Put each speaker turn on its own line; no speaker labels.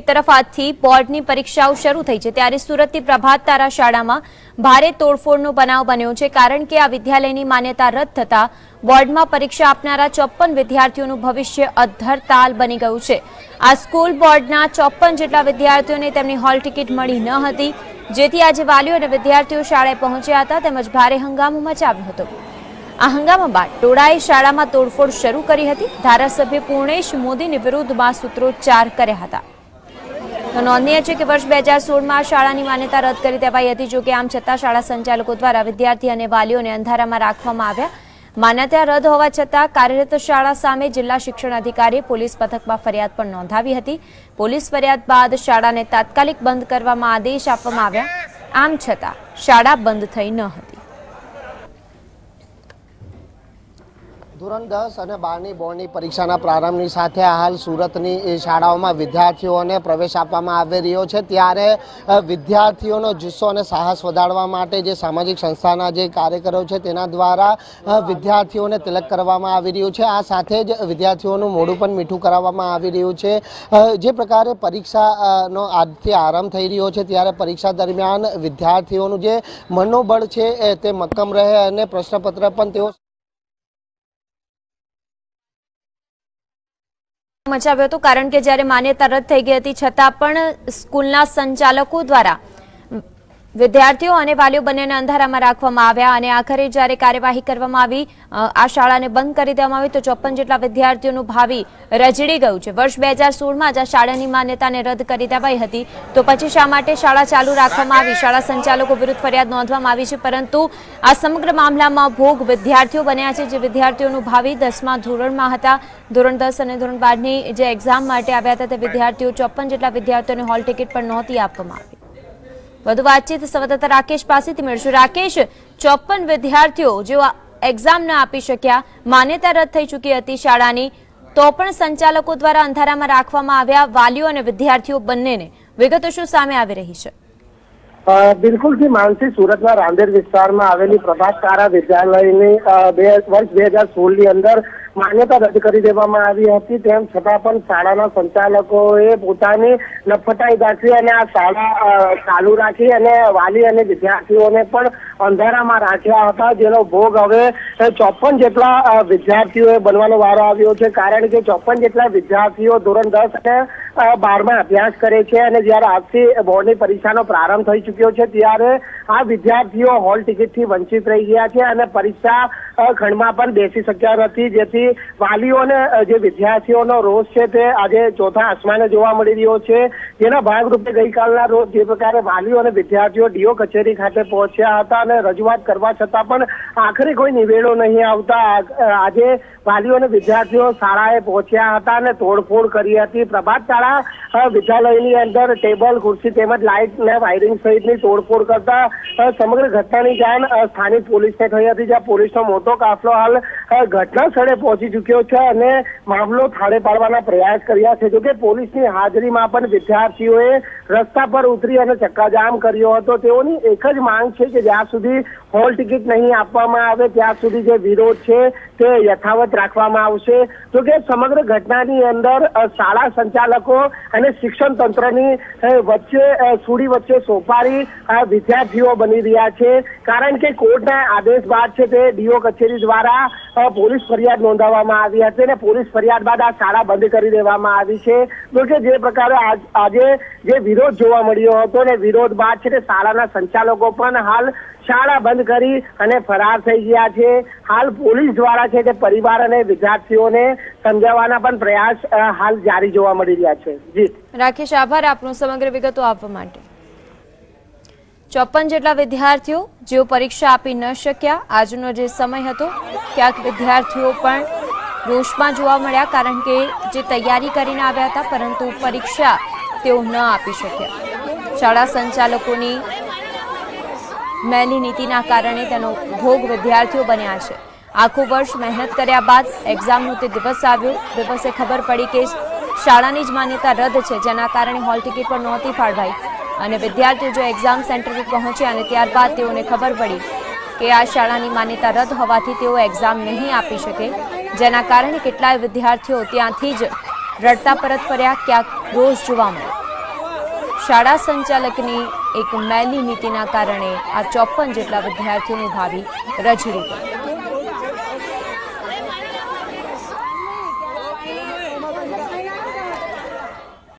એક તરફ આજથી બોર્ડની પરીક્ષાઓ શરૂ થઈ છે, ત્યારે સુરતની પ્રભાત તારા શાળામાં ભારે તોડફોડનો બનાવ બન્યો છે, કારણ કે આ વિદ્યાલયની માન્યતા રદ થતા બોર્ડમાં પરીક્ષા આપનારા ચોપ્પન વિદ્યાર્થીઓનું ભવિષ્ય અધ્ધર તાલ બની ગયું છે. આ સ્કૂલ બોર્ડના ચોપ્પન જેટલા વિદ્યાર્થીઓને તેમની હોલ ટિકિટ મળી ન હતી, જેથી આજે વાલીઓ અને વિદ્યાર્થીઓ શાળાએ પહોંચ્યા હતા, તેમજ ભારે હંગામો મચાવ્યો હતો. આ હંગામા બાદ ટોળાએ શાળામાં તોડફોડ શરૂ કરી હતી. ધારાસભ્ય પૂર્ણેશ મોદીની વિરુદ્ધમાં સૂત્રોચ્ચાર કર્યા હતા. તો નોંધનીય છે કે વર્ષ બે હજાર સોળમાં શાળાની માન્યતા રદ કરી દેવાઈ હતી જોકે આમ છતાં શાળા સંચાલકો દ્વારા વિદ્યાર્થી અને વાલીઓને અંધારામાં રાખવામાં આવ્યા. માન્યતા રદ હોવા છતાં કાર્યરત શાળા સામે જિલ્લા શિક્ષણ અધિકારીએ પોલીસ પથકમાં ફરિયાદ પણ નોંધાવી હતી. પોલીસ ફરિયાદ બાદ શાળાને તાત્કાલિક બંધ કરવામાં આદેશ આપવામાં આવ્યા. આમ છતાં શાળા બંધ થઈ ન હતી.
ધોરણ દસ અને બારની બોર્ડની પરીક્ષાના પ્રારંભની સાથે હાલ સુરતની શાળાઓમાં વિદ્યાર્થીઓને પ્રવેશ આપવામાં આવી રહ્યો છે. ત્યારે વિદ્યાર્થીઓનો જુસ્સો અને સાહસ વધારવા માટે જે સામાજિક સંસ્થાના જે કાર્યકરો છે તેના દ્વારા વિદ્યાર્થીઓને તિલક કરવામાં આવી રહ્યું છે. આ સાથે જ વિદ્યાર્થીઓનું મોઢું પણ મીઠું કરાવવામાં આવી રહ્યું છે. જે પ્રકારે પરીક્ષાનો આજથી આરંભ થઈ રહ્યો છે, ત્યારે પરીક્ષા દરમિયાન વિદ્યાર્થીઓનું જે મનોબળ છે તે મક્કમ રહે અને પ્રશ્નપત્ર પણ તેઓ
મચાવ્યો હતો. કારણ કે જ્યારે માન્યતા રદ થઈ ગઈ હતી, છતાં પણ સ્કૂલના સંચાલકો દ્વારા વિદ્યાર્થીઓ અને વાલીઓ બંનેને અંધારામાં રાખવામાં આવ્યા અને આખરે જ્યારે કાર્યવાહી કરવામાં આવી આ શાળાને બંધ કરી દેવામાં આવી, તો ચોપન જેટલા વિદ્યાર્થીઓનું ભાવિ રજડી ગયું છે. વર્ષ બે હજાર સોળમાં જ આ શાળાની માન્યતાને રદ કરી દેવાઈ હતી. તો પછી શા માટે શાળા ચાલુ રાખવામાં આવી? શાળા સંચાલકો વિરુદ્ધ ફરિયાદ નોંધવામાં આવી છે, પરંતુ આ સમગ્ર મામલામાં ભોગ વિદ્યાર્થીઓ બન્યા છે, જે વિદ્યાર્થીઓનું ભાવિ દસમા ધોરણમાં હતા. ધોરણ દસ અને ધોરણ બારની જે એક્ઝામ માટે આવ્યા હતા, તે વિદ્યાર્થીઓ ચોપન જેટલા વિદ્યાર્થીઓને હોલ ટિકિટ પણ નહોતી આપવામાં આવી. વધુ વાતચીત સંવાદદાતા રાકેશ પાસેથી મેળવશું રાકેશ, ચોપન વિદ્યાર્થીઓ જેઓ એક્ઝામ ન આપી શક્યા, માન્યતા રદ થઈ ચૂકી હતી શાળાની, તો પણ સંચાલકો દ્વારા અંધારામાં રાખવામાં આવ્યા વાલીઓ અને વિદ્યાર્થીઓ બંનેને. વિગતો શું સામે આવી રહી છે?
બિલકુલથી માનસી સુરતના રાંદેર વિસ્તારમાં આવેલી પ્રભાત તારા વિદ્યાલયની વર્ષ બે હજાર સોળની અંદર માન્યતા રદ કરી દેવામાં આવી હતી. તેમ છતાં પણ શાળાના સંચાલકોએ પોતાની નફટાઈ દાખવી અને આ શાળા ચાલુ રાખી અને વાલી અને વિદ્યાર્થીઓને પણ અંધારામાં રાખ્યા હતા. જેનો ભોગ હવે ચોપન જેટલા વિદ્યાર્થીઓએ બનવાનો વારો આવ્યો છે. કારણ કે ચોપન જેટલા વિદ્યાર્થીઓ ધોરણ દસ અને બારમાં અભ્યાસ કરે છે અને જ્યારે આજથી બોર્ડની પરીક્ષાનો પ્રારંભ થઈ ચૂક્યો છે, ત્યારે આ વિદ્યાર્થીઓ હોલ ટિકિટથી વંચિત રહી ગયા છે અને પરીક્ષા ખંડમાં પણ બેસી શક્યા નથી. જેથી વાલીઓને જે વિદ્યાર્થીઓનો રોષ છે તે આજે ચોથા આસમાને જોવા મળી રહ્યો છે. જેના ભાગરૂપે ગઈકાલના રોજ જે પ્રકારે વાલીઓ અને વિદ્યાર્થીઓ ડીઓ કચેરી ખાતે પહોંચ્યા હતા અને રજૂઆત કરવા છતાં પણ આખરે કોઈ નિવેડો નહીં આવતા. આજે વાલીઓ અને વિદ્યાર્થીઓ શાળાએ પહોંચ્યા હતા અને તોડફોડ કરી હતી. પ્રભાત શાળા વિદ્યાલયની અંદર ટેબલ, ખુરશી તેમજ લાઇટ ને વાયરિંગ સહિતની તોડફોડ કરતા સમગ્ર ઘટનાની જાણ સ્થાનિક પોલીસને થઈ હતી, જ્યાં પોલીસનો મોટો કાફલો હાલ ઘટના સ્થળે પહોંચી ચૂક્યો છે અને મામલો થાળે પાડવાના પ્રયાસ કર્યા છે. જોકે પોલીસની હાજરીમાં પણ વિદ્યાર્થીઓએ રસ્તા પર ઉતરી અને ચક્કાજામ કર્યો હતો. તેઓની એક જ માંગ છે કે જ્યાં સુધી હોલ ટિકિટ નહીં આપવામાં આવે, ત્યાં સુધી જે વિરોધ છે તે યથાવત રાખવામાં આવશે. જોકે સમગ્ર ઘટનાની અંદર શાળા સંચાલકો અને શિક્ષણ તંત્રની વચ્ચે સુડી વચ્ચે સોપારી વિદ્યાર્થીઓ બની રહ્યા છે. કારણ કે કોર્ટના આદેશ બાદ છે તે ડીઓ કચેરી દ્વારા પોલીસ ફરિયાદ નોંધાવવામાં આવી હતી અને પોલીસ ફરિયાદ બાદ આ શાળા બંધ કરી દેવામાં આવી છે. કે જે પ્રકારે આજે જે વિરોધ જોવા મળ્યો હતો અને વિરોધ બાદ છે તે શાળાના સંચાલકો પણ હાલ શાળા બંધ કરી અને ફરાર થઈ ગયા છે. હાલ પોલીસ દ્વારા છે તે પરિવાર અને વિદ્યાર્થીઓને સમજાવવાના પણ પ્રયાસ હાલ જારી જોવા મળી રહ્યા છે. જી.
રાકેશ, આભાર આપનો સમગ્ર વિગતો આપવા માટે. ચોપન જેટલા વિદ્યાર્થીઓ જેઓ પરીક્ષા આપી ન શક્યા. આજનો જે સમય હતો, ક્યાંક વિદ્યાર્થીઓ પણ રોષમાં જોવા મળ્યા કારણ કે જે તૈયારી કરીને આવ્યા હતા, પરંતુ પરીક્ષા તેઓ ન આપી શક્યા. શાળા સંચાલકોની મેલી નીતિના કારણે તેનો ભોગ વિદ્યાર્થીઓ બન્યા છે. આખું વર્ષ મહેનત કર્યા બાદ એક્ઝામનો તે દિવસ આવ્યો. દિવસે ખબર પડી કે શાળાની જ માન્યતા રદ છે, જેના કારણે હોલ ટિકિટ પણ નહોતી ફાળવાઈ. અને વિદ્યાર્થીઓ જો એક્ઝામ સેન્ટર પર પહોંચ્યા અને ત્યારબાદ તેઓને ખબર પડી કે આ શાળાની માન્યતા રદ હોવાથી તેઓ એક્ઝામ નહીં આપી શકે, જેના કારણે કેટલાય વિદ્યાર્થીઓ ત્યાંથી જ રડતા પરત ફર્યા ક્યાંક રોષ જોવા મળ્યો શાળા સંચાલકની એક મેલી નીતિના કારણે આ ચોપન જેટલા વિદ્યાર્થીઓનું ભાવિ રજડી ગયું